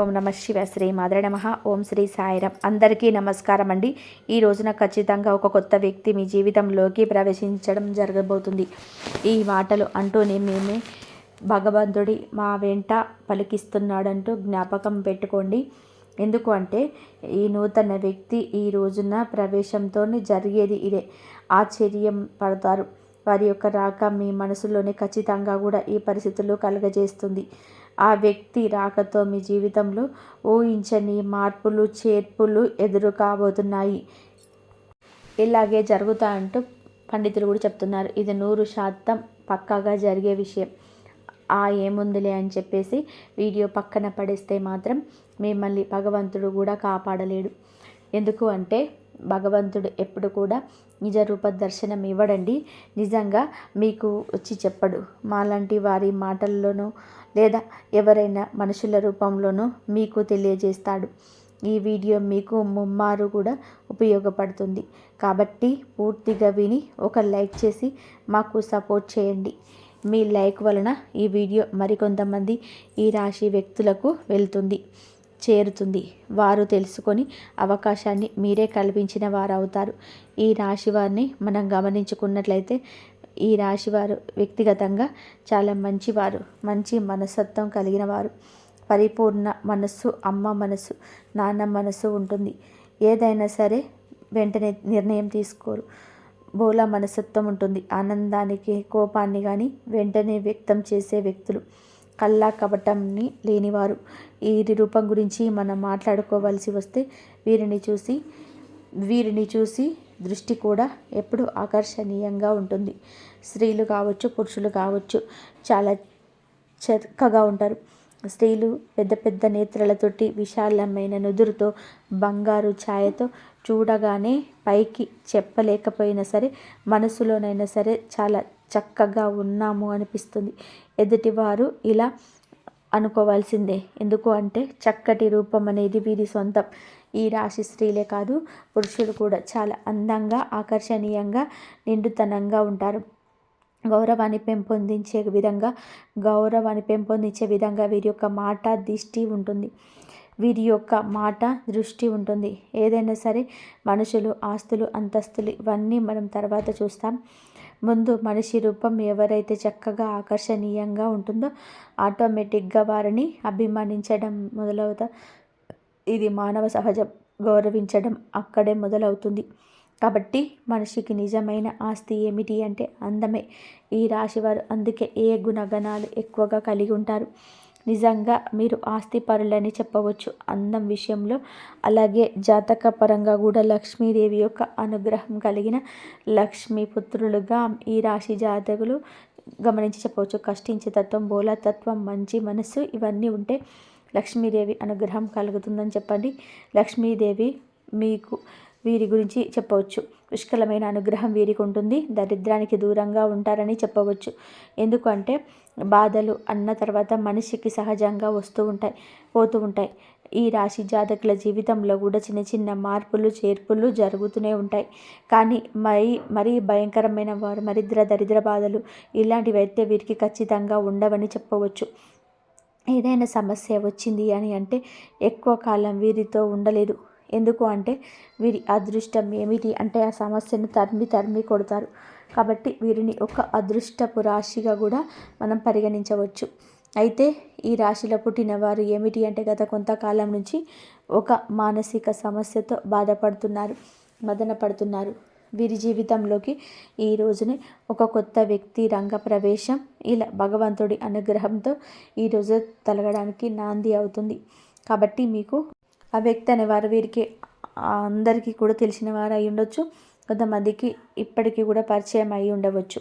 ఓం నమ శివ శ్రీ మాధవ నమ. ఓం శ్రీ సాయిరం. అందరికీ నమస్కారం అండి. ఈ రోజున ఖచ్చితంగా ఒక కొత్త వ్యక్తి మీ జీవితంలోకి ప్రవేశించడం జరగబోతుంది. ఈ మాటలు అంటూనే మేమే భగవంతుడి మా వెంట పలికిస్తున్నాడంటూ జ్ఞాపకం పెట్టుకోండి. ఎందుకు అంటే ఈ నూతన వ్యక్తి ఈ రోజున ప్రవేశంతో జరిగేది ఇదే. ఆశ్చర్యం పడతారు. వారి యొక్క రాక మీ మనసులోనే ఖచ్చితంగా కూడా ఈ పరిస్థితులు కలుగజేస్తుంది. ఆ వ్యక్తి రాకతో మీ జీవితంలో ఊహించని మార్పులు చేర్పులు ఎదురు కాబోతున్నాయి ఇలాగే జరుగుతా అంటూ పండితులు కూడా చెప్తున్నారు. ఇది నూరు శాతం పక్కాగా జరిగే విషయం. ఆ ఏముందిలే అని చెప్పేసి వీడియో పక్కన పడేస్తే మాత్రం మిమ్మల్ని భగవంతుడు కూడా కాపాడలేడు. ఎందుకు అంటే భగవంతుడు ఎప్పుడు కూడా నిజ రూప దర్శనం ఇవ్వడండి. నిజంగా మీకు వచ్చి చెప్పడు. మాలాంటి వారి మాటల్లోనూ లేదా ఎవరైనా మనుషుల రూపంలోనూ మీకు తెలియజేస్తాడు. ఈ వీడియో మీకు ముమ్మారు కూడా ఉపయోగపడుతుంది. కాబట్టి పూర్తిగా విని ఒక లైక్ చేసి మాకు సపోర్ట్ చేయండి. మీ లైక్ వలన ఈ వీడియో మరికొంతమంది ఈ రాశి వ్యక్తులకు వెళ్తుంది. చేరుతుంది. వారు తెలుసుకొని అవకాశాన్ని మీరే కల్పించిన వారు అవుతారు ఈ రాశి వారిని మనం గమనించుకున్నట్లయితే ఈ రాశి వారు వ్యక్తిగతంగా చాలా మంచివారు. మంచి మనస్తత్వం కలిగిన వారు. పరిపూర్ణ మనస్సు అమ్మ మనస్సు నాన్న మనస్సు ఉంటుంది. ఏదైనా సరే వెంటనే నిర్ణయం తీసుకోరు. బోల మనస్తత్వం ఉంటుంది. ఆనందానికి కోపాన్ని కానీ వెంటనే వ్యక్తం చేసే వ్యక్తులు. కల్లా కపటంని లేనివారు. వీరి రూపం గురించి మనం మాట్లాడుకోవాల్సి వస్తే వీరిని చూసి వీరిని చూసి దృష్టి కూడా ఎప్పుడు ఆకర్షణీయంగా ఉంటుంది. స్త్రీలు కావచ్చు పురుషులు కావచ్చు చాలా చక్కగా ఉంటారు. స్త్రీలు పెద్ద పెద్ద నేత్రలతోటి విశాలమైన నుదురుతో బంగారు ఛాయతో చూడగానే పైకి చెప్పలేకపోయినా సరే మనసులోనైనా సరే చాలా చక్కగా ఉన్నాము అనిపిస్తుంది. ఎదుటివారు ఇలా అనుకోవాల్సిందే. ఎందుకు అంటే చక్కటి రూపం అనేది వీరి సొంతం. ఈ రాశి స్త్రీలే కాదు పురుషులు కూడా చాలా అందంగా ఆకర్షణీయంగా నిండుతనంగా ఉంటారు. గౌరవాన్ని పెంపొందించే విధంగా గౌరవాన్ని పెంపొందించే విధంగా వీరి యొక్క మాట దిష్టి ఉంటుంది. వీరి యొక్క మాట దృష్టి ఉంటుంది. ఏదైనా సరే మనుషులు ఆస్తులు అంతస్తులు ఇవన్నీ మనం తర్వాత చూస్తాం. ముందు మనిషి రూపం ఎవరైతే చక్కగా ఆకర్షణీయంగా ఉంటుందో ఆటోమేటిక్గా వారిని అభిమానించడం మొదలవుతా ఇది మానవ సహజం గౌరవించడం అక్కడే మొదలవుతుంది. కాబట్టి మనిషికి నిజమైన ఆస్తి ఏమిటి అంటే అందమే ఈ రాశివారు అందుకే ఏ గుణగణాలు ఎక్కువగా కలిగి ఉంటారు. నిజంగా మీరు ఆస్తిపరులని చెప్పవచ్చు. అందం విషయంలో అలాగే జాతక పరంగా కూడా లక్ష్మీదేవి యొక్క అనుగ్రహం కలిగిన లక్ష్మీ పుత్రులుగా ఈ రాశి జాతకులు గమనించి చెప్పవచ్చు. కష్టించే తత్వం బోలతత్వం మంచి మనసు ఇవన్నీ ఉంటే లక్ష్మీదేవి అనుగ్రహం కలుగుతుందని చెప్పండి. లక్ష్మీదేవి మీకు వీరి గురించి చెప్పవచ్చు. పుష్కలమైన అనుగ్రహం వీరికి ఉంటుంది. దరిద్రానికి దూరంగా ఉంటారని చెప్పవచ్చు. ఎందుకంటే బాధలు అన్న తర్వాత మనిషికి సహజంగా వస్తూ ఉంటాయి పోతూ ఉంటాయి. ఈ రాశి జాతకుల జీవితంలో కూడా చిన్న చిన్న మార్పులు చేర్పులు జరుగుతూనే ఉంటాయి. కానీ మరీ మరీ భయంకరమైన వారు మరిద్ర దరిద్ర బాధలు ఇలాంటివి అయితే వీరికి ఖచ్చితంగా ఉండవని చెప్పవచ్చు. ఏదైనా సమస్య వచ్చింది అని అంటే ఎక్కువ కాలం వీరితో ఉండలేదు. ఎందుకు అంటే వీరి అదృష్టం ఏమిటి అంటే ఆ సమస్యను తరిమి తరిమి కొడతారు. కాబట్టి వీరిని ఒక అదృష్టపు రాశిగా కూడా మనం పరిగణించవచ్చు. అయితే ఈ రాశిలో పుట్టిన వారు ఏమిటి అంటే గత కొంతకాలం నుంచి ఒక మానసిక సమస్యతో బాధపడుతున్నారు మదన పడుతున్నారు. వీరి జీవితంలోకి ఈ రోజునే ఒక కొత్త వ్యక్తి రంగ ప్రవేశం ఇలా భగవంతుడి అనుగ్రహంతో ఈరోజు తలగడానికి నాంది అవుతుంది. కాబట్టి మీకు ఆ వ్యక్తి అనేవారు వీరికి అందరికీ కూడా తెలిసిన వారు అయి ఉండొచ్చు. కొంతమందికి ఇప్పటికీ కూడా పరిచయం అయి ఉండవచ్చు.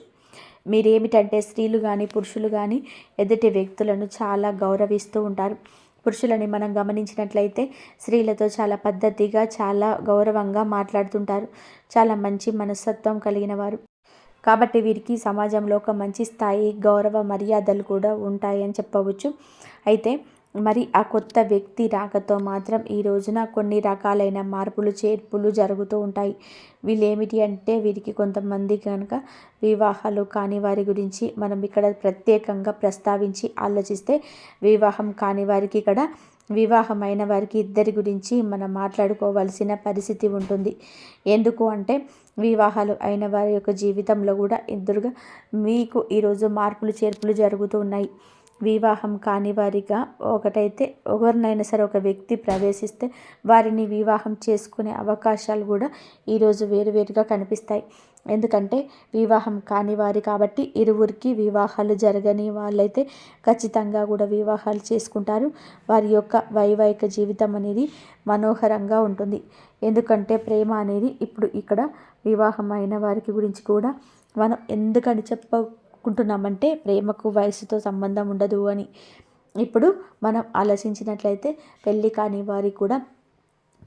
మీరేమిటంటే స్త్రీలు కానీ పురుషులు కానీ ఎదుటి వ్యక్తులను చాలా గౌరవిస్తూ ఉంటారు. పురుషులని మనం గమనించినట్లయితే స్త్రీలతో చాలా పద్ధతిగా చాలా గౌరవంగా మాట్లాడుతుంటారు. చాలా మంచి మనస్తత్వం కలిగిన వారు. కాబట్టి వీరికి సమాజంలో ఒక మంచి స్థాయి గౌరవ మర్యాదలు కూడా ఉంటాయని చెప్పవచ్చు. అయితే మరి ఆ కొత్త వ్యక్తి రాకతో మాత్రం ఈ రోజున కొన్ని రకాలైన మార్పులు చేర్పులు జరుగుతూ ఉంటాయి. వీళ్ళేమిటి అంటే వీరికి కొంతమంది కనుక వివాహాలు కాని వారి గురించి మనం ఇక్కడ ప్రత్యేకంగా ప్రస్తావించి ఆలోచిస్తే వివాహం కాని వారికి ఇక్కడ వివాహమైన వారికి ఇద్దరి గురించి మనం మాట్లాడుకోవాల్సిన పరిస్థితి ఉంటుంది. ఎందుకు అంటే వివాహాలు అయిన వారి యొక్క జీవితంలో కూడా ఇద్దరుగా మీకు ఈరోజు మార్పులు చేర్పులు జరుగుతూ ఉన్నాయి. వివాహం కాని వారిగా ఒకటైతే ఎవరినైనా సరే ఒక వ్యక్తి ప్రవేశిస్తే వారిని వివాహం చేసుకునే అవకాశాలు కూడా ఈరోజు వేరువేరుగా కనిపిస్తాయి. ఎందుకంటే వివాహం కాని వారి కాబట్టి ఇరువురికి వివాహాలు జరగని వాళ్ళైతే ఖచ్చితంగా కూడా వివాహాలు చేసుకుంటారు. వారి యొక్క వైవాహిక జీవితం అనేది మనోహరంగా ఉంటుంది. ఎందుకంటే ప్రేమ అనేది ఇప్పుడు ఇక్కడ వివాహం అయిన వారికి గురించి కూడా మనం ఎందుకని చెప్ప అనుకుంటున్నామంటే ప్రేమకు వయసుతో సంబంధం ఉండదు అని. ఇప్పుడు మనం ఆలోచించినట్లయితే పెళ్ళి కాని వారికి కూడా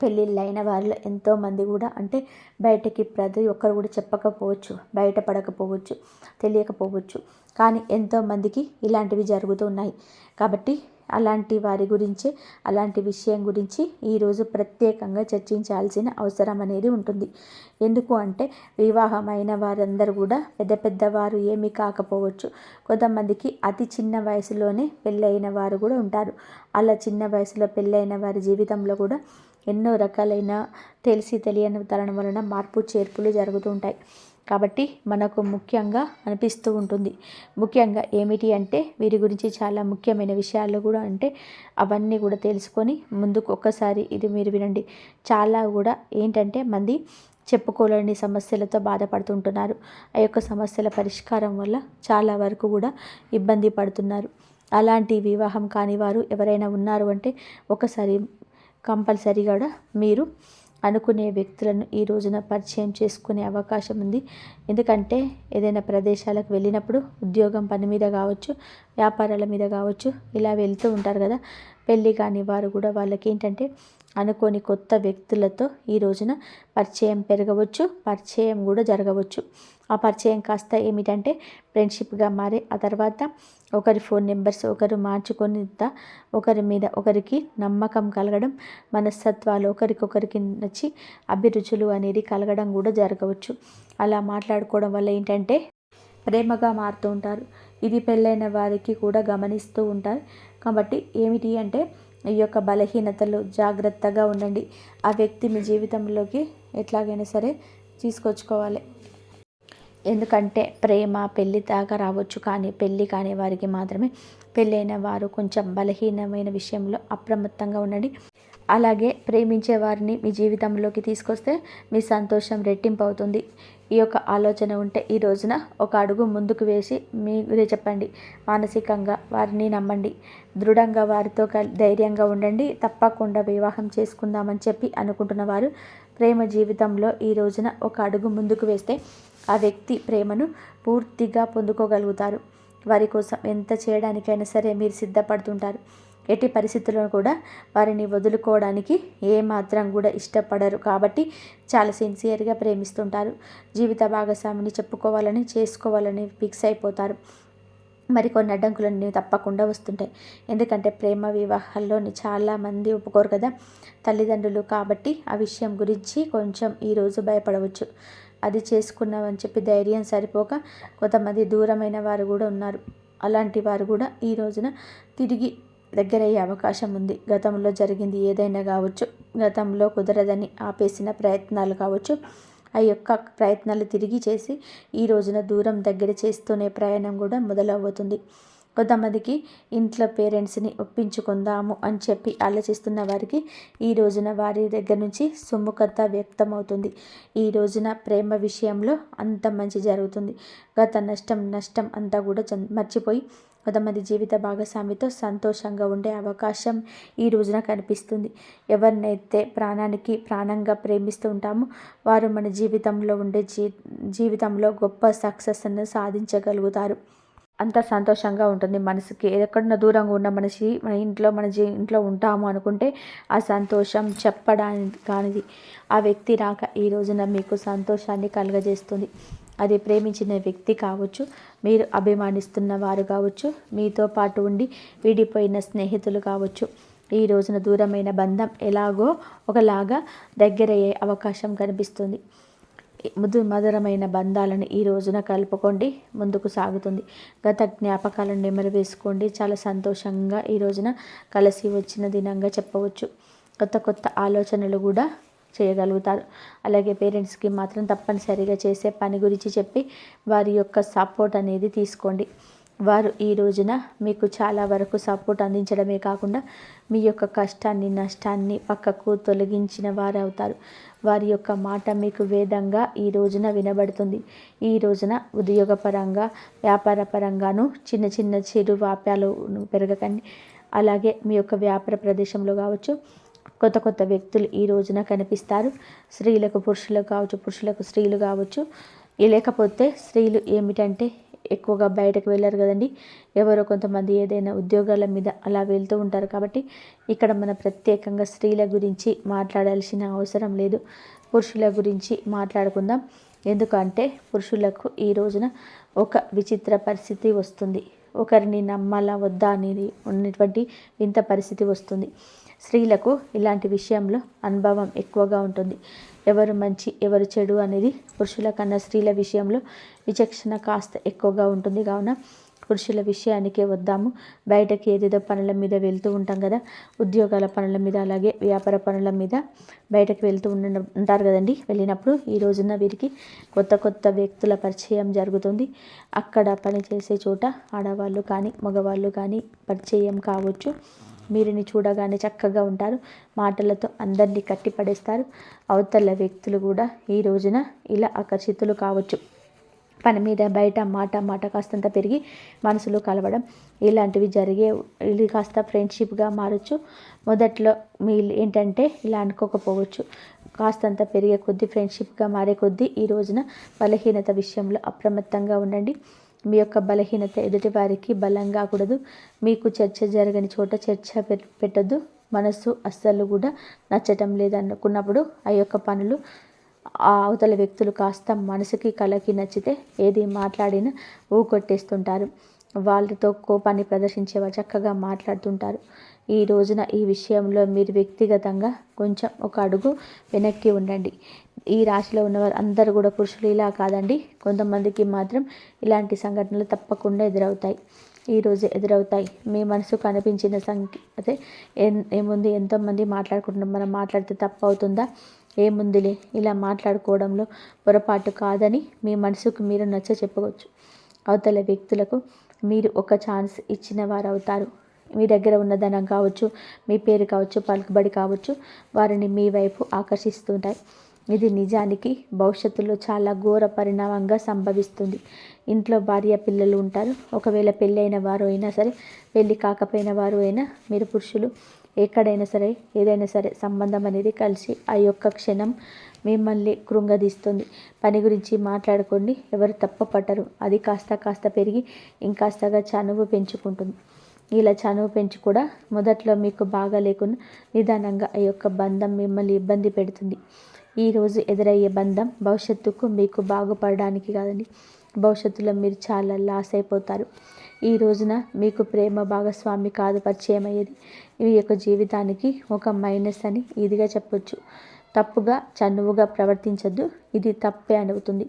పెళ్ళిళ్ళైన వారిలో ఎంతోమంది కూడా అంటే బయటకి ప్రతి ఒక్కరు కూడా చెప్పకపోవచ్చు బయటపడకపోవచ్చు తెలియకపోవచ్చు. కానీ ఎంతోమందికి ఇలాంటివి జరుగుతున్నాయి కాబట్టి అలాంటి వారి గురించి అలాంటి విషయం గురించి ఈరోజు ప్రత్యేకంగా చర్చించాల్సిన అవసరం అనేది ఉంటుంది. ఎందుకు అంటే వివాహమైన వారందరూ కూడా పెద్ద పెద్దవారు ఏమీ కాకపోవచ్చు. కొంతమందికి అతి చిన్న వయసులోనే పెళ్ళైన వారు కూడా ఉంటారు. అలా చిన్న వయసులో పెళ్ళైన వారి జీవితంలో కూడా ఎన్నో రకాలైన తెలిసి తెలియని తరణం వలన మార్పు చేర్పులు జరుగుతూ ఉంటాయి. కాబట్టి మనకు ముఖ్యంగా అనిపిస్తూ ఉంటుంది. ముఖ్యంగా ఏమిటి అంటే వీరి గురించి చాలా ముఖ్యమైన విషయాలు కూడా అంటే అవన్నీ కూడా తెలుసుకొని ముందుకు ఒక్కసారి ఇది మీరు వినండి. చాలా కూడా ఏంటంటే మంది చెప్పుకోలేని సమస్యలతో బాధపడుతుంటున్నారు. ఆ యొక్క సమస్యల పరిష్కారం వల్ల చాలా వరకు కూడా ఇబ్బంది పడుతున్నారు. అలాంటి వివాహం కాని వారు ఎవరైనా ఉన్నారు అంటే ఒకసారి కంపల్సరీగా కూడా మీరు అనుకునే వ్యక్తులను ఈ రోజున పరిచయం చేసుకునే అవకాశం ఉంది. ఎందుకంటే ఏదైనా ప్రదేశాలకు వెళ్ళినప్పుడు ఉద్యోగం పని మీద కావచ్చు వ్యాపారాల మీద కావచ్చు ఇలా వెళ్తూ ఉంటారు కదా. పెళ్ళి కాని వారు కూడా వాళ్ళకి ఏంటంటే అనుకోని కొత్త వ్యక్తులతో ఈ రోజున పరిచయం పెరగవచ్చు పరిచయం కూడా జరగవచ్చు. ఆ పరిచయం కాస్త ఏమిటంటే ఫ్రెండ్షిప్గా మారి ఆ తర్వాత ఒకరి ఫోన్ నెంబర్స్ ఒకరు మార్చుకొని ఒకరి మీద ఒకరికి నమ్మకం కలగడం మనస్తత్వాలు ఒకరికొకరికి నచ్చి అభిరుచులు అనేది కలగడం కూడా జరగవచ్చు. అలా మాట్లాడుకోవడం వల్ల ఏంటంటే ప్రేమగా మారుతూ ఉంటారు. ఇది పెళ్ళైన వారికి కూడా గమనిస్తూ ఉంటారు. కాబట్టి ఏమిటి అంటే ఈ యొక్క బలహీనతలు జాగ్రత్తగా ఉండండి. ఆ వ్యక్తి మీ జీవితంలోకి ఎట్లాగైనా సరే తీసుకొచ్చుకోవాలి. ఎందుకంటే ప్రేమ పెళ్ళి దాకా రావచ్చు కానీ పెళ్ళి కాని వారికి మాత్రమే పెళ్ళైన వారు కొంచెం బలహీనమైన విషయంలో అప్రమత్తంగా ఉండండి. అలాగే ప్రేమించే వారిని మీ జీవితంలోకి తీసుకొస్తే మీ సంతోషం రెట్టింపు అవుతుంది. ఈ యొక్క ఆలోచన ఉంటే ఈ రోజున ఒక అడుగు ముందుకు వేసి మీరే చెప్పండి. మానసికంగా వారిని నమ్మండి. దృఢంగా వారితో ధైర్యంగా ఉండండి. తప్పకుండా వివాహం చేసుకుందామని చెప్పి అనుకుంటున్న వారు ప్రేమ జీవితంలో ఈ రోజున ఒక అడుగు ముందుకు వేస్తే ఆ వ్యక్తి ప్రేమను పూర్తిగా పొందుకోగలుగుతారు. వారి కోసం ఎంత చేయడానికైనా సరే మీరు సిద్ధపడుతుంటారు. ఎట్టి పరిస్థితుల్లో కూడా వారిని వదులుకోవడానికి ఏమాత్రం కూడా ఇష్టపడరు. కాబట్టి చాలా సిన్సియర్గా ప్రేమిస్తుంటారు. జీవిత భాగస్వామిని చెప్పుకోవాలని చేసుకోవాలని ఫిక్స్ అయిపోతారు. మరికొన్ని అడ్డంకులన్నీ తప్పకుండా వస్తుంటాయి. ఎందుకంటే ప్రేమ వివాహాల్లోని చాలామంది ఒప్పుకోరు కదా తల్లిదండ్రులు. కాబట్టి ఆ విషయం గురించి కొంచెం ఈరోజు భయపడవచ్చు. అది చేసుకున్నామని చెప్పి ధైర్యం సరిపోక కొంతమంది దూరమైన వారు కూడా ఉన్నారు. అలాంటి వారు కూడా ఈ రోజున తిరిగి దగ్గరయ్యే అవకాశం ఉంది. గతంలో జరిగింది ఏదైనా కావచ్చు గతంలో కుదరదని ఆపేసిన ప్రయత్నాలు కావచ్చు ఆ యొక్క ప్రయత్నాలు తిరిగి చేసి ఈ రోజున దూరం దగ్గర చేస్తూనే ప్రయాణం కూడా మొదలవుతుంది కొంతమందికి ఇంట్లో పేరెంట్స్ని ఒప్పించుకుందాము అని చెప్పి ఆలోచిస్తున్న వారికి ఈ రోజున వారి దగ్గర నుంచి సుముఖత వ్యక్తమవుతుంది. ఈ రోజున ప్రేమ విషయంలో అంత మంచి జరుగుతుంది. గత నష్టం నష్టం అంతా కూడా మర్చిపోయి కొంతమంది జీవిత భాగస్వామితో సంతోషంగా ఉండే అవకాశం ఈ రోజున కనిపిస్తుంది. ఎవరినైతే ప్రాణానికి ప్రాణంగా ప్రేమిస్తూ ఉంటామో వారు మన జీవితంలో ఉండే జీ జీవితంలో గొప్ప సక్సెస్ను సాధించగలుగుతారు. అంత సంతోషంగా ఉంటుంది మనసుకి. ఎక్కడన్నా దూరంగా ఉన్న మనిషి మన ఇంట్లో మన జీ ఇంట్లో ఉంటాము అనుకుంటే ఆ సంతోషం చెప్పడానికి కానిది. ఆ వ్యక్తి రాక ఈ రోజున మీకు సంతోషాన్ని కలుగజేస్తుంది. అది ప్రేమించిన వ్యక్తి కావచ్చు మీరు అభిమానిస్తున్న వారు కావచ్చు మీతో పాటు ఉండి విడిపోయిన స్నేహితులు కావచ్చు. ఈ రోజున దూరమైన బంధం ఎలాగో ఒకలాగా దగ్గరయ్యే అవకాశం కనిపిస్తుంది. ముదు మధురమైన బంధాలను ఈ రోజున కలుపుకోండి ముందుకు సాగుతుంది. గత జ్ఞాపకాలను నెమరు వేసుకోండి. చాలా సంతోషంగా ఈ రోజున కలిసి వచ్చిన దినంగా చెప్పవచ్చు. కొత్త కొత్త ఆలోచనలు కూడా చేయగలుగుతారు. అలాగే పేరెంట్స్కి మాత్రం తప్పనిసరిగా చేసే పని గురించి చెప్పి వారి యొక్క సపోర్ట్ అనేది తీసుకోండి. వారు ఈ రోజున మీకు చాలా వరకు సపోర్ట్ అందించడమే కాకుండా మీ యొక్క కష్టాన్ని నష్టాన్ని పక్కకు తొలగించిన వారు అవుతారు వారి యొక్క మాట మీకు వేదంగా ఈ రోజున వినబడుతుంది. ఈ రోజున ఉద్యోగపరంగా వ్యాపార పరంగాను చిన్న చిన్న చిరు వ్యాపారాలు పెరగకండి. అలాగే మీ యొక్క వ్యాపార ప్రదేశంలో కావచ్చు కొత్త కొత్త వ్యక్తులు ఈ రోజున కనిపిస్తారు. స్త్రీలకు పురుషులకు కావచ్చు పురుషులకు స్త్రీలు కావచ్చు. లేకపోతే స్త్రీలు ఏమిటంటే ఎక్కువగా బయటకు వెళ్ళరు కదండి. ఎవరో కొంతమంది ఏదైనా ఉద్యోగాల మీద అలా వెళ్తూ ఉంటారు కాబట్టి ఇక్కడ మన ప్రత్యేకంగా స్త్రీల గురించి మాట్లాడాల్సిన అవసరం లేదు. పురుషుల గురించి మాట్లాడుకుందాం. ఎందుకంటే పురుషులకు ఈ రోజున ఒక విచిత్ర పరిస్థితి వస్తుంది. ఒకరిని నమ్మాలా వద్దా అనేది ఉన్నటువంటి వింత పరిస్థితి వస్తుంది. స్త్రీలకు ఇలాంటి విషయంలో అనుభవం ఎక్కువగా ఉంటుంది. ఎవరు మంచి ఎవరు చెడు అనేది పురుషుల కన్నా స్త్రీల విషయంలో విచక్షణ కాస్త ఎక్కువగా ఉంటుంది. కావున పురుషుల విషయానికే వద్దాము. బయటకి ఏదేదో పనుల మీద వెళ్తూ ఉంటాం కదా. ఉద్యోగాల పనుల మీద అలాగే వ్యాపార పనుల మీద బయటకు వెళ్తూ ఉండ ఉంటారు కదండి. వెళ్ళినప్పుడు ఈ రోజున వీరికి కొత్త కొత్త వ్యక్తుల పరిచయం జరుగుతుంది. అక్కడ పనిచేసే చోట ఆడవాళ్ళు కానీ మగవాళ్ళు కానీ పరిచయం కావచ్చు. మీరిని చూడగానే చక్కగా ఉంటారు. మాటలతో అందరినీ కట్టిపడేస్తారు. అవతల వ్యక్తులు కూడా ఈ రోజున ఇలా ఆకర్షితులు కావచ్చు. పని మీద బయట మాట మాట కాస్తంత పెరిగి మనసులో కలవడం ఇలాంటివి జరిగే ఇది కాస్త ఫ్రెండ్షిప్గా మారచ్చు. మొదట్లో మీ ఏంటంటే ఇలా అనుకోకపోవచ్చు. కాస్తంత పెరిగే కొద్దీ ఫ్రెండ్షిప్గా మారే కొద్దీ ఈ రోజున బలహీనత విషయంలో అప్రమత్తంగా ఉండండి. మీ యొక్క బలహీనత ఎదుటి వారికి బలం కాకూడదు మీకు చర్చ జరగని చోట చర్చ పెట్టద్దు. మనస్సు అస్సలు కూడా నచ్చటం లేదనుకున్నప్పుడు ఆ యొక్క పనులు ఆ అవతల వ్యక్తులు కాస్త మనసుకి కలకి నచ్చితే ఏది మాట్లాడినా ఊకొట్టేస్తుంటారు. వాళ్ళతో కోపాన్ని ప్రదర్శించేవారు చక్కగా మాట్లాడుతుంటారు. ఈ రోజున ఈ విషయంలో మీరు వ్యక్తిగతంగా కొంచెం ఒక అడుగు వెనక్కి ఉండండి. ఈ రాశిలో ఉన్నవారు అందరూ కూడా పురుషులు ఇలా కాదండి. కొంతమందికి మాత్రం ఇలాంటి సంఘటనలు తప్పకుండా ఎదురవుతాయి. ఈరోజు ఎదురవుతాయి. మీ మనసుకు అనిపించిన సంఖ్య అదే ఏముంది ఎంతోమంది మాట్లాడుకుంటున్నాం మనం మాట్లాడితే తప్పు అవుతుందా? ఏముందిలే ఇలా మాట్లాడుకోవడంలో పొరపాటు కాదని మీ మనసుకు మీరు నచ్చ చెప్పవచ్చు అవతల వ్యక్తులకు మీరు ఒక ఛాన్స్ ఇచ్చిన వారు అవుతారు మీ దగ్గర ఉన్న ధనం కావచ్చు మీ పేరు కావచ్చు పలుకుబడి కావచ్చు వారిని మీ వైపు ఆకర్షిస్తుంటాయి. ఇది నిజానికి భవిష్యత్తులో చాలా ఘోర పరిణామంగా సంభవిస్తుంది. ఇంట్లో భార్య పిల్లలు ఉంటారు. ఒకవేళ పెళ్ళైన వారు అయినా సరే పెళ్ళి కాకపోయిన వారు అయినా మీరు పురుషులు ఎక్కడైనా సరే ఏదైనా సరే సంబంధం అనేది కలిసి ఆ యొక్క క్షణం మిమ్మల్ని కృంగదీస్తుంది. పని గురించి మాట్లాడుకోండి ఎవరు తప్పపట్టరు. అది కాస్త కాస్త పెరిగి ఇంకాస్తగా చనువు పెంచుకుంటుంది. ఇలా చనువు పెంచి కూడా మొదట్లో మీకు బాగా లేకుండా నిదానంగా ఆ యొక్క బంధం మిమ్మల్ని ఇబ్బంది పెడుతుంది. ఈరోజు ఎదురయ్యే బంధం భవిష్యత్తుకు మీకు బాగుపడడానికి కాదండి. భవిష్యత్తులో మీరు చాలా లాస్ అయిపోతారు. ఈ రోజున మీకు ప్రేమ భాగస్వామి కాదు పరిచయం అయ్యేది. ఈ యొక్క జీవితానికి ఒక మైనస్ అని ఇదిగా చెప్పొచ్చు. తప్పుగా చనువుగా ప్రవర్తించద్దు. ఇది తప్పే అనువుతుంది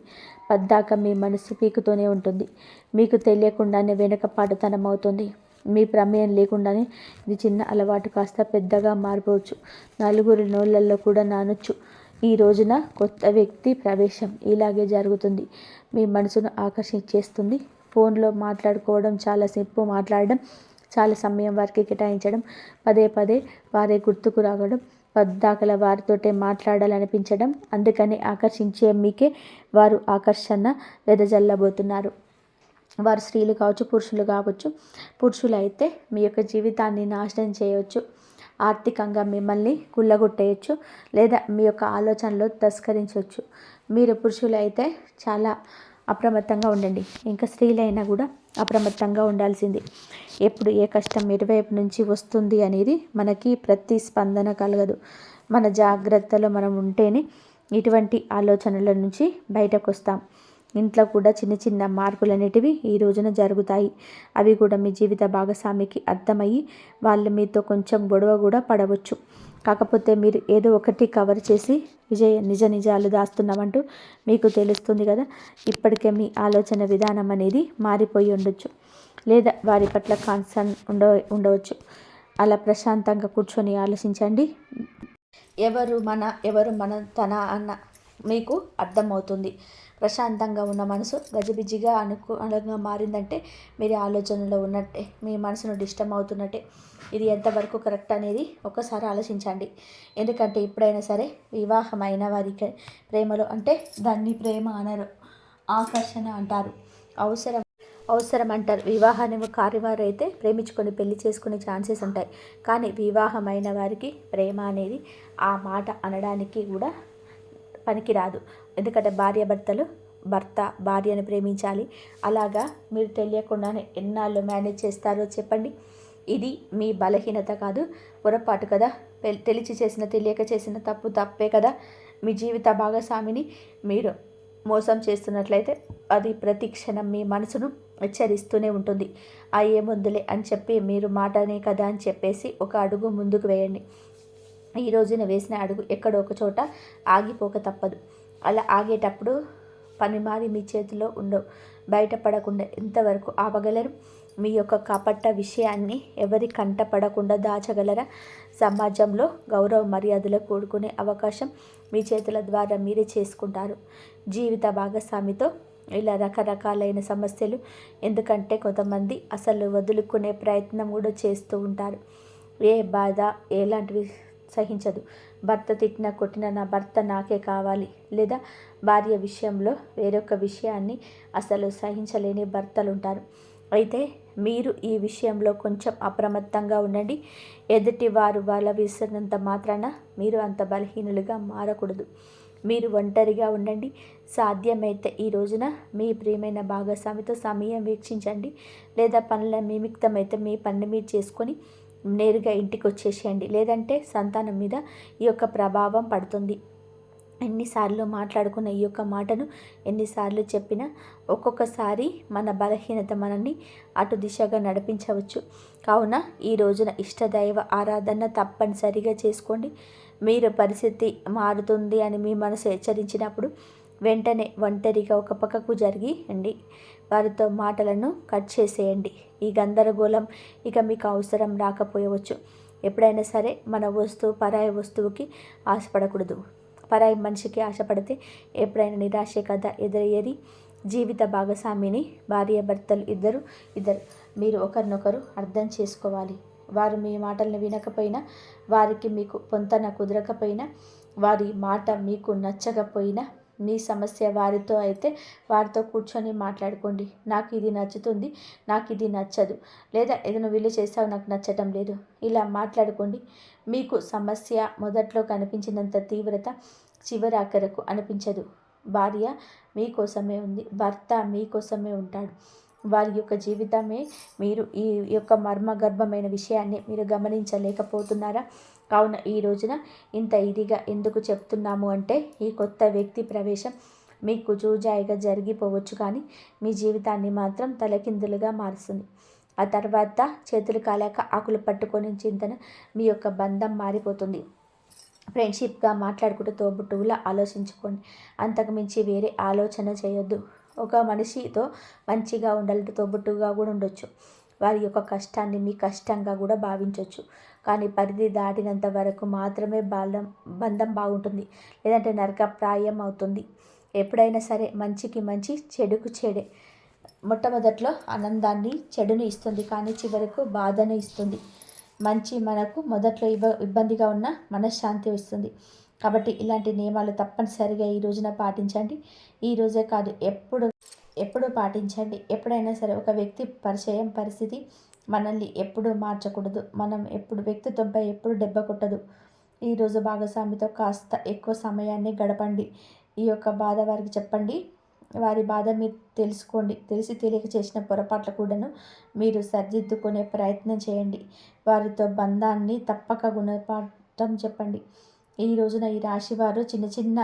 పద్దాక మీ మనసు పీకుతోనే ఉంటుంది. మీకు తెలియకుండానే వెనుకపాటుతనం అవుతుంది. మీ ప్రమేయం లేకుండానే ఇది చిన్న అలవాటు. కాస్త పెద్దగా మారిపోవచ్చు. నలుగురు నోళ్ళల్లో కూడా నానొచ్చు. ఈ రోజున కొత్త వ్యక్తి ప్రవేశం ఇలాగే జరుగుతుంది. మీ మనసును ఆకర్షించేస్తుంది. ఫోన్లో మాట్లాడుకోవడం చాలా సేపు మాట్లాడడం చాలా సమయం వారికి కేటాయించడం పదే పదే వారే గుర్తుకు రావడం పద్దాకల వారితోటే మాట్లాడాలనిపించడం అందుకని ఆకర్షించే మీకే వారు ఆకర్షణ వెదజల్లబోతున్నారు. వారు స్త్రీలు కావచ్చు పురుషులు కావచ్చు పురుషులు అయితే మీ యొక్క జీవితాన్ని నాశనం చేయవచ్చు. ఆర్థికంగా మిమ్మల్ని కుళ్ళగొట్టేయచ్చు లేదా మీ యొక్క ఆలోచనలో తస్కరించవచ్చు మీరు పురుషులు అయితే చాలా అప్రమత్తంగా ఉండండి. ఇంకా స్త్రీలైనా కూడా అప్రమత్తంగా ఉండాల్సింది. ఎప్పుడు ఏ కష్టం ఎటువైపు నుంచి వస్తుంది అనేది మనకి ప్రతి స్పందన కలగదు. మన జాగ్రత్తలో మనం ఉంటేనే ఇటువంటి ఆలోచనల నుంచి బయటకు వస్తాం ఇంట్లో కూడా చిన్న చిన్న మార్పులు అనేటివి ఈ రోజున జరుగుతాయి. అవి కూడా మీ జీవిత భాగస్వామికి అర్థమయ్యి వాళ్ళు మీతో కొంచెం గొడవ కూడా పడవచ్చు. కాకపోతే మీరు ఏదో ఒకటి కవర్ చేసి విజయ నిజ నిజాలు దాస్తున్నామంటూ మీకు తెలుస్తుంది కదా ఇప్పటికే మీ ఆలోచన విధానం అనేది మారిపోయి ఉండొచ్చు. లేదా వారి పట్ల కాన్సర్న్ ఉండ ఉండవచ్చు. అలా ప్రశాంతంగా కూర్చొని ఆలోచించండి. ఎవరు మన ఎవరు మన తన అన్న మీకు అర్థమవుతుంది. ప్రశాంతంగా ఉన్న మనసు గజిబిజిగా అనుకూలంగా మారిందంటే మీరు ఆలోచనలో ఉన్నట్టే మీ మనసును డిస్టర్బ్ అవుతున్నట్టే. ఇది ఎంతవరకు కరెక్ట్ అనేది ఒకసారి ఆలోచించండి. ఎందుకంటే ఎప్పుడైనా సరే వివాహమైన వారికి ప్రేమలో అంటే దాన్ని ప్రేమ అనరు ఆకర్షణ అంటారు. అవసరం అవసరం అంటారు వివాహాన్ని కారివారు అయితే ప్రేమించుకొని పెళ్ళి చేసుకునే ఛాన్సెస్ ఉంటాయి. కానీ వివాహమైన వారికి ప్రేమ అనేది ఆ మాట అనడానికి కూడా పనికిరాదు. ఎందుకంటే భార్యాభర్తలు భర్త భార్యను ప్రేమించాలి. అలాగా మీరు తెలియకుండానే ఎన్నాళ్ళు మేనేజ్ చేస్తారో చెప్పండి. ఇది మీ బలహీనత కాదు పొరపాటు కదా. తెలిసి చేసిన తెలియక చేసిన తప్పు తప్పే కదా. మీ జీవిత భాగస్వామిని మీరు మోసం చేస్తున్నట్లయితే అది ప్రతి క్షణం మీ మనసును హెచ్చరిస్తూనే ఉంటుంది. అయ్యే ఏముందులే అని చెప్పి మీరు మాటనే కదా అని చెప్పేసి ఒక అడుగు ముందుకు వేయండి. ఈ రోజున వేసిన అడుగు ఎక్కడో ఒక చోట ఆగిపోక తప్పదు. అలా ఆగేటప్పుడు పని మారి మీ చేతిలో ఉండవు. బయటపడకుండా ఎంతవరకు ఆపగలరు. మీ యొక్క కాపట్ట విషయాన్ని ఎవరి కంట పడకుండా దాచగలరా? సమాజంలో గౌరవ మర్యాదలు కూడుకునే అవకాశం మీ చేతుల ద్వారా మీరే చేసుకుంటారు. జీవిత భాగస్వామితో ఇలా రకరకాలైన సమస్యలు ఎందుకంటే కొంతమంది అసలు వదులుకునే ప్రయత్నం కూడా చేస్తూ ఉంటారు. ఏ బాధ ఎలాంటివి సహించదు. భర్త తిట్టిన కొట్టిన నా భర్త నాకే కావాలి. లేదా భార్య విషయంలో వేరొక విషయాన్ని అసలు సహించలేని భర్తలు ఉంటారు అయితే మీరు ఈ విషయంలో కొంచెం అప్రమత్తంగా ఉండండి. ఎదుటి వారు వాళ్ళ విసిరినంత మాత్రాన మీరు అంత బలహీనులుగా మారకూడదు. మీరు ఒంటరిగా ఉండండి. సాధ్యమైతే ఈ రోజున మీ ప్రియమైన భాగస్వామితో సమయం వీక్షించండి. లేదా పనుల నిమిత్తమైతే మీ పని మీరు చేసుకొని నేరుగా ఇంటికి వచ్చేసేయండి లేదంటే సంతానం మీద ఈ యొక్క ప్రభావం పడుతుంది. ఎన్నిసార్లు మాట్లాడుకున్న ఈ యొక్క మాటను ఎన్నిసార్లు చెప్పినా ఒక్కొక్కసారి మన బలహీనత మనల్ని అటు దిశగా నడిపించవచ్చు. కావున ఈ రోజున ఇష్టదైవ ఆరాధన తప్పనిసరిగా చేసుకోండి. మీరు పరిస్థితి మారుతుంది అని మీ మనసు హెచ్చరించినప్పుడు వెంటనే ఒంటరిగా ఒక పక్కకు జరిగియండి వారితో మాటలను కట్ చేసేయండి. ఈ గందరగోళం ఇక మీకు అవసరం రాకపోయవచ్చు. ఎప్పుడైనా సరే మన వస్తువు పరాయి వస్తువుకి ఆశపడకూడదు. పరాయి మనిషికి ఆశపడితే ఎప్పుడైనా నిరాశే కథ ఎదురయ్యేది? జీవిత భాగస్వామిని భార్య భర్తలు ఇద్దరు ఇద్దరు. మీరు ఒకరినొకరు అర్థం చేసుకోవాలి. వారు మీ మాటలను వినకపోయినా వారికి మీకు పొంతన కుదరకపోయినా వారి మాట మీకు నచ్చకపోయినా మీ సమస్య వారితో అయితే వారితో కూర్చొని మాట్లాడుకోండి. నాకు ఇది నచ్చుతుంది నాకు ఇది నచ్చదు. లేదా ఏదైనా వీళ్ళు చేస్తావు నాకు నచ్చటం లేదు. ఇలా మాట్లాడుకోండి. మీకు సమస్య మొదట్లో కనిపించినంత తీవ్రత చివరాఖరకు అనిపించదు. భార్య మీకోసమే ఉంది భర్త మీకోసమే ఉంటాడు. వారి యొక్క జీవితమే మీరు ఈ యొక్క మర్మగర్భమైన విషయాన్ని మీరు గమనించలేకపోతున్నారా? కావున ఈ రోజున ఇంత ఇదిగా ఎందుకు చెప్తున్నాము అంటే ఈ కొత్త వ్యక్తి ప్రవేశం మీకు జూజాయిగా జరిగిపోవచ్చు కానీ మీ జీవితాన్ని మాత్రం తలకిందులుగా మారుస్తుంది. ఆ తర్వాత చేతులు కాలేక ఆకులు పట్టుకొని చింతన మీ యొక్క బంధం మారిపోతుంది. ఫ్రెండ్షిప్గా మాట్లాడుకుంటూ తోబుట్టువులా ఆలోచించుకోండి. అంతకుమించి వేరే ఆలోచన చేయొద్దు. ఒక మనిషితో మంచిగా ఉండాలంటే తోబుట్టుగా కూడా ఉండొచ్చు. వారి యొక్క కష్టాన్ని మీ కష్టంగా కూడా భావించవచ్చు కానీ పరిధి దాటినంత వరకు మాత్రమే బాలం బంధం బాగుంటుంది. లేదంటే నరకప్రాయం అవుతుంది. ఎప్పుడైనా సరే మంచికి మంచి చెడుకు చెడే. మొట్టమొదట్లో ఆనందాన్ని చెడుని ఇస్తుంది. కానీ చివరకు బాధను ఇస్తుంది. మంచి మనకు మొదట్లో ఇబ్బ ఇబ్బందిగా ఉన్న మనశ్శాంతి ఇస్తుంది కాబట్టి ఇలాంటి నియమాలు తప్పనిసరిగా ఈ రోజున పాటించండి. ఈ రోజే కాదు ఎప్పుడు ఎప్పుడు పాటించండి. ఎప్పుడైనా సరే ఒక వ్యక్తి పరిచయం పరిస్థితి మనల్ని ఎప్పుడు మార్చకూడదు. మనం ఎప్పుడు వ్యక్తిత్వంపై ఎప్పుడు దెబ్బ కొట్టదు. ఈరోజు భాగస్వామితో కాస్త ఎక్కువ సమయాన్ని గడపండి. ఈ యొక్క బాధ వారికి చెప్పండి. వారి బాధ మీరు తెలుసుకోండి. తెలిసి తెలియక చేసిన పొరపాట్లు కూడాను మీరు సరిదిద్దుకునే ప్రయత్నం చేయండి. వారితో బంధాన్ని తప్పక గుణపాఠం చెప్పండి. ఈ రోజున ఈ రాశి వారు చిన్న చిన్న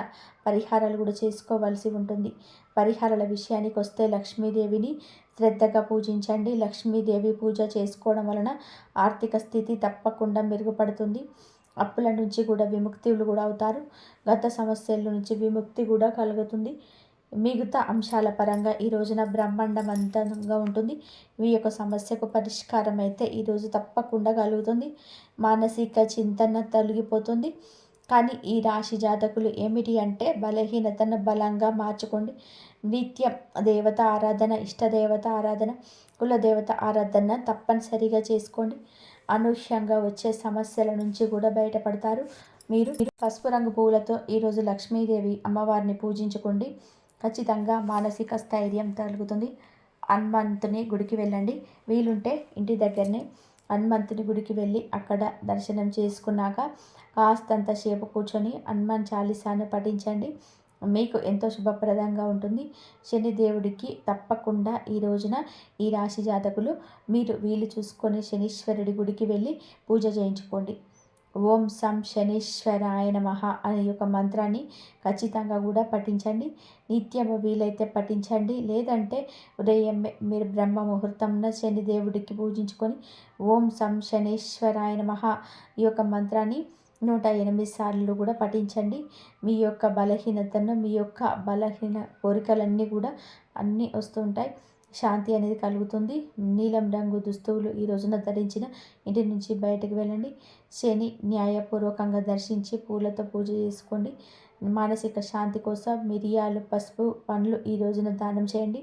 పరిహారాలు కూడా చేసుకోవాల్సి ఉంటుంది. పరిహారాల విషయానికి వస్తే లక్ష్మీదేవిని శ్రద్ధగా పూజించండి. లక్ష్మీదేవి పూజ చేసుకోవడం వలన ఆర్థిక స్థితి తప్పకుండా మెరుగుపడుతుంది. అప్పుల నుంచి కూడా విముక్తులు కూడా అవుతారు. గత సమస్యల నుంచి విముక్తి కూడా కలుగుతుంది. మిగతా అంశాల పరంగా ఈ రోజున బ్రహ్మాండవంతంగా ఉంటుంది. మీ యొక్క సమస్యకు పరిష్కారం అయితే ఈరోజు తప్పకుండా కలుగుతుంది. మానసిక చింతన తొలగిపోతుంది. కానీ ఈ రాశి జాతకులు ఏమిటి అంటే బలహీనతను బలంగా మార్చుకోండి. నిత్యం దేవత ఆరాధన ఇష్టదేవత ఆరాధన కులదేవత ఆరాధన తప్పనిసరిగా చేసుకోండి. అనూహ్యంగా వచ్చే సమస్యల నుంచి కూడా బయటపడతారు. మీరు పసుపు రంగు పువ్వులతో ఈరోజు లక్ష్మీదేవి అమ్మవారిని పూజించుకోండి. ఖచ్చితంగా మానసిక స్థైర్యం కలుగుతుంది హనుమంతుని గుడికి వెళ్ళండి. వీలుంటే ఇంటి దగ్గరనే హనుమంతుని గుడికి వెళ్ళి అక్కడ దర్శనం చేసుకున్నాక కాస్తంత సేపు కూర్చొని హనుమాన్ చాలీసాను పఠించండి. మీకు ఎంతో శుభప్రదంగా ఉంటుంది. శనిదేవుడికి తప్పకుండా ఈ రోజున ఈ రాశి జాతకులు మీరు వీలు చూసుకొని శనీశ్వరుడి గుడికి వెళ్ళి పూజ చేయించుకోండి. ఓం సం శనీశ్వరాయ నమ అనే యొక్క మంత్రాన్ని ఖచ్చితంగా కూడా పఠించండి. నిత్యము వీలైతే పఠించండి. లేదంటే ఉదయం మీరు బ్రహ్మ ముహూర్తంన శనిదేవుడికి పూజించుకొని ఓం సం శనీశ్వరాయ నమ ఈ యొక్క మంత్రాన్ని నూట ఎనిమిది సార్లు కూడా పఠించండి. మీ యొక్క బలహీనతను మీ యొక్క బలహీన కోరికలన్నీ కూడా అన్నీ వస్తుంటాయి శాంతి అనేది కలుగుతుంది. నీలం రంగు దుస్తువులు ఈ రోజున ధరించిన ఇంటి నుంచి బయటకు వెళ్ళండి. శని న్యాయపూర్వకంగా దర్శించి పూలతో పూజ చేసుకోండి. మానసిక శాంతి కోసం మిరియాలు పసుపు పండ్లు ఈ రోజున దానం చేయండి.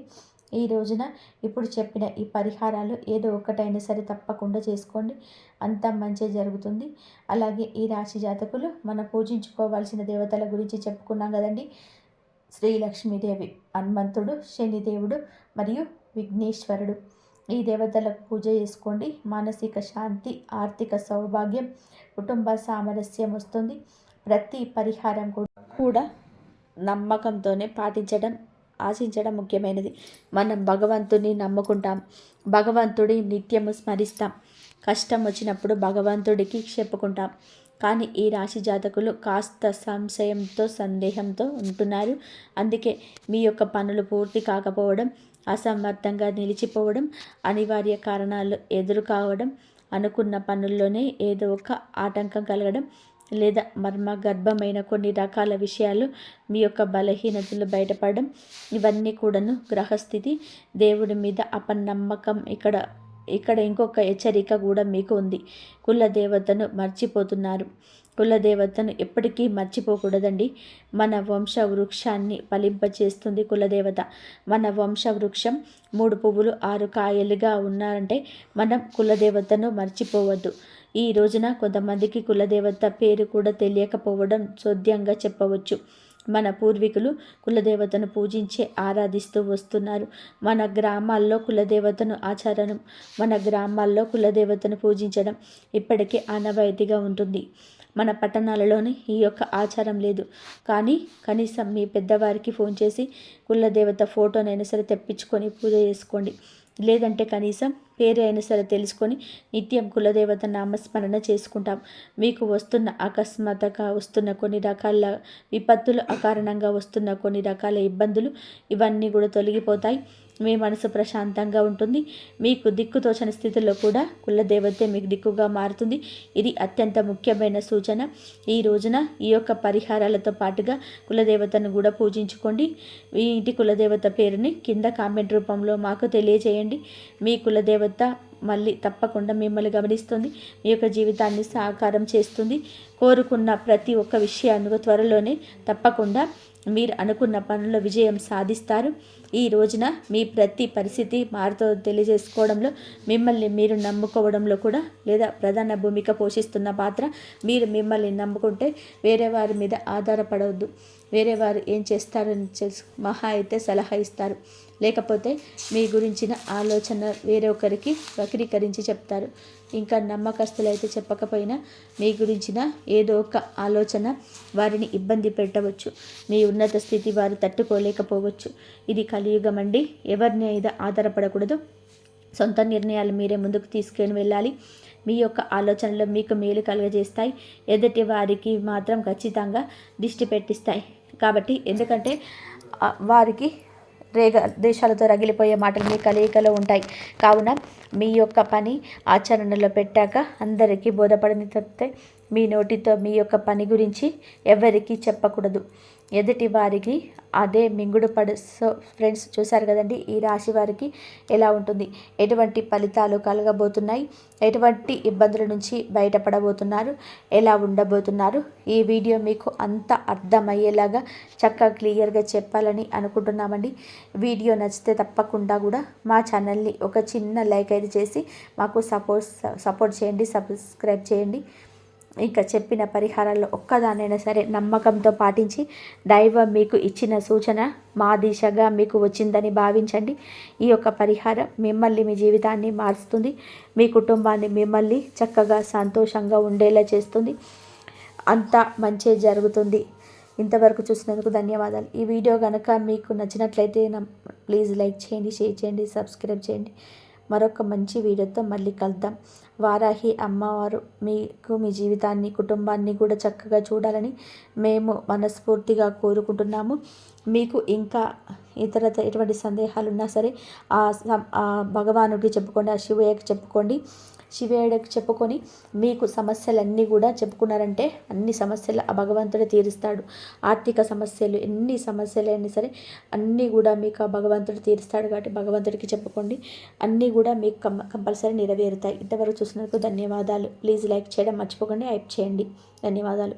ఈ రోజున ఇప్పుడు చెప్పిన ఈ పరిహారాలు ఏదో ఒకటైనా సరే తప్పకుండా చేసుకోండి. అంతా మంచి జరుగుతుంది. అలాగే ఈ రాశి జాతకులు మనం పూజించుకోవాల్సిన దేవతల గురించి చెప్పుకున్నాం కదండి. శ్రీ లక్ష్మీదేవి హనుమంతుడు శనిదేవుడు మరియు విఘ్నేశ్వరుడు. ఈ దేవతలకు పూజ చేసుకోండి. మానసిక శాంతి ఆర్థిక సౌభాగ్యం కుటుంబ సామరస్యం వస్తుంది. ప్రతి పరిహారం కూడా నమ్మకంతోనే పాటించడం ఆశించడం ముఖ్యమైనది. మనం భగవంతుని నమ్ముకుంటాం. భగవంతుడి నిత్యము స్మరిస్తాం. కష్టం వచ్చినప్పుడు భగవంతుడికి చెప్పుకుంటాం. కానీ ఈ రాశి జాతకులు కాస్త సంశయంతో సందేహంతో ఉంటున్నారు. అందుకే మీ యొక్క పనులు పూర్తి కాకపోవడం అసమర్థంగా నిలిచిపోవడం అనివార్య కారణాలు ఎదురు కావడం అనుకున్న పనుల్లోనే ఏదో ఒక ఆటంకం కలగడం లేదా మర్మ గర్భమైన కొన్ని రకాల విషయాలు మీ యొక్క బలహీనతలు బయటపడడం. ఇవన్నీ కూడాను గ్రహస్థితి దేవుడి మీద అపనమ్మకం ఇక్కడ ఇక్కడ ఇంకొక హెచ్చరిక కూడా మీకు ఉంది. కుల దేవతను మర్చిపోతున్నారు. కులదేవతను ఎప్పటికీ మర్చిపోకూడదండి. మన వంశ వృక్షాన్ని ఫలింపచేస్తుంది కులదేవత మన వంశ వృక్షం మూడు పువ్వులు ఆరు కాయలుగా ఉన్నారంటే మనం కులదేవతను మర్చిపోవద్దు. ఈ రోజున కొంతమందికి కులదేవత పేరు కూడా తెలియకపోవడం చోద్యంగా చెప్పవచ్చు. మన పూర్వీకులు కులదేవతను పూజించి ఆరాధిస్తూ వస్తున్నారు. మన గ్రామాల్లో కులదేవతను ఆచరణం మన గ్రామాల్లో కులదేవతను పూజించడం ఇప్పటికీ ఆనవాయితీగా ఉంటుంది. మన పట్టణాలలోని ఈ యొక్క ఆచారం లేదు. కానీ కనీసం మీ పెద్దవారికి ఫోన్ చేసి కులదేవత ఫోటోనైనా సరే తెప్పించుకొని పూజ చేసుకోండి. లేదంటే కనీసం పేరు అయినా సరే తెలుసుకొని నిత్యం కులదేవత నామస్మరణ చేసుకుంటాం. మీకు వస్తున్న అకస్మాత్తుగా వస్తున్న కొన్ని రకాల విపత్తులు అకారణంగా వస్తున్న కొన్ని రకాల ఇబ్బందులు ఇవన్నీ కూడా తొలగిపోతాయి. మీ మనసు ప్రశాంతంగా ఉంటుంది. మీకు దిక్కుతోచని స్థితిలో కూడా కులదేవతే మీకు దిక్కుగా మారుతుంది. ఇది అత్యంత ముఖ్యమైన సూచన. ఈ రోజున ఈ యొక్క పరిహారాలతో పాటుగా కులదేవతను కూడా పూజించుకోండి. మీ ఇంటి కులదేవత పేరుని కింద కామెంట్ రూపంలో మాకు తెలియజేయండి. మీ కులదేవత మళ్ళీ తప్పకుండా మిమ్మల్ని గమనిస్తుంది. మీ యొక్క జీవితాన్ని సాకారం చేస్తుంది. కోరుకున్న ప్రతి ఒక్క విషయాన్ని త్వరలోనే తప్పకుండా మీరు అనుకున్న పనుల్లో విజయం సాధిస్తారు. ఈ రోజున మీ ప్రతి పరిస్థితి మారుతో తెలియజేసుకోవడంలో మిమ్మల్ని మీరు నమ్ముకోవడంలో కూడా లేదా ప్రధాన భూమిక పోషిస్తున్న పాత్ర మీరు మిమ్మల్ని నమ్ముకుంటే వేరే వారి మీద ఆధారపడవద్దు. వేరే వారు ఏం చేస్తారని తెలుసు. మహా అయితే సలహా ఇస్తారు. లేకపోతే మీ గురించిన ఆలోచన వేరొకరికి వక్రీకరించి చెప్తారు. ఇంకా నమ్మకస్తులు అయితే చెప్పకపోయినా మీ గురించిన ఏదో ఒక ఆలోచన వారిని ఇబ్బంది పెట్టవచ్చు. మీ ఉన్నత స్థితి వారు తట్టుకోలేకపోవచ్చు. ఇది కలియుగం అండి. ఎవరిని అయితే ఆధారపడకూడదు. సొంత నిర్ణయాలు మీరే ముందుకు తీసుకొని వెళ్ళాలి. మీ యొక్క ఆలోచనలు మీకు మేలు కలుగజేస్తాయి. ఎదుటి వారికి మాత్రం ఖచ్చితంగా దిష్టి పెట్టిస్తాయి. కాబట్టి ఎందుకంటే వారికి రేగ దేశాలతో రగిలిపోయే మాటలు మీ కలయికలో ఉంటాయి. కావున మీ యొక్క పని ఆచరణలో పెట్టాక అందరికీ బోధపడని తప్పితే మీ నోటితో మీ యొక్క పని గురించి ఎవరికీ చెప్పకూడదు. ఎదుటి వారికి అదే మింగుడు పడు సో ఫ్రెండ్స్ చూశారు కదండి ఈ రాశి వారికి ఎలా ఉంటుంది? ఎటువంటి ఫలితాలు కలగబోతున్నాయి? ఎటువంటి ఇబ్బందుల నుంచి బయటపడబోతున్నారు? ఎలా ఉండబోతున్నారు? ఈ వీడియో మీకు అంత అర్థమయ్యేలాగా చక్కగా క్లియర్గా చెప్పాలని అనుకుంటున్నామండి. వీడియో నచ్చితే తప్పకుండా కూడా మా ఛానల్ని ఒక చిన్న లైక్ అయితే చేసి మాకు సపోర్ట్ సపోర్ట్ చేయండి సబ్స్క్రైబ్ చేయండి. ఇంకా చెప్పిన పరిహారాల్లో ఒక్కదానైనా సరే నమ్మకంతో పాటించి దైవం మీకు ఇచ్చిన సూచన మా దిశగా మీకు వచ్చిందని భావించండి. ఈ యొక్క పరిహారం మిమ్మల్ని మీ జీవితాన్ని మారుస్తుంది. మీ కుటుంబాన్ని మిమ్మల్ని చక్కగా సంతోషంగా ఉండేలా చేస్తుంది. అంతా మంచి జరుగుతుంది. ఇంతవరకు చూసినందుకు ధన్యవాదాలు. ఈ వీడియో కనుక మీకు నచ్చినట్లయితే ప్లీజ్ లైక్ చేయండి షేర్ చేయండి సబ్స్క్రైబ్ చేయండి. మరొక మంచి వీడియోతో మళ్ళీ కలుద్దాం. వారాహి అమ్మవారు మీకు మీ జీవితాన్ని కుటుంబాన్ని కూడా చక్కగా చూడాలని మేము మనస్ఫూర్తిగా కోరుకుంటున్నాము. మీకు ఇంకా ఇతర ఎటువంటి సందేహాలు ఉన్నా సరే ఆ సం- ఆ భగవానుడికి చెప్పుకోండి ఆ శివయ్యకి చెప్పుకోండి. శివేయుడికి చెప్పుకొని మీకు సమస్యలన్నీ కూడా చెప్పుకున్నారంటే అన్ని సమస్యలు ఆ భగవంతుడే తీరుస్తాడు. ఆర్థిక సమస్యలు ఎన్ని సమస్యలు అయినా సరే అన్నీ కూడా మీకు ఆ భగవంతుడు తీరుస్తాడు కాబట్టి భగవంతుడికి చెప్పుకోండి. అన్నీ కూడా మీకు కం కంపల్సరీ నెరవేరుతాయి. ఇంతవరకు చూసినందుకు ధన్యవాదాలు. ప్లీజ్ లైక్ చేయడం మర్చిపోకండి. హైప్ చేయండి. ధన్యవాదాలు.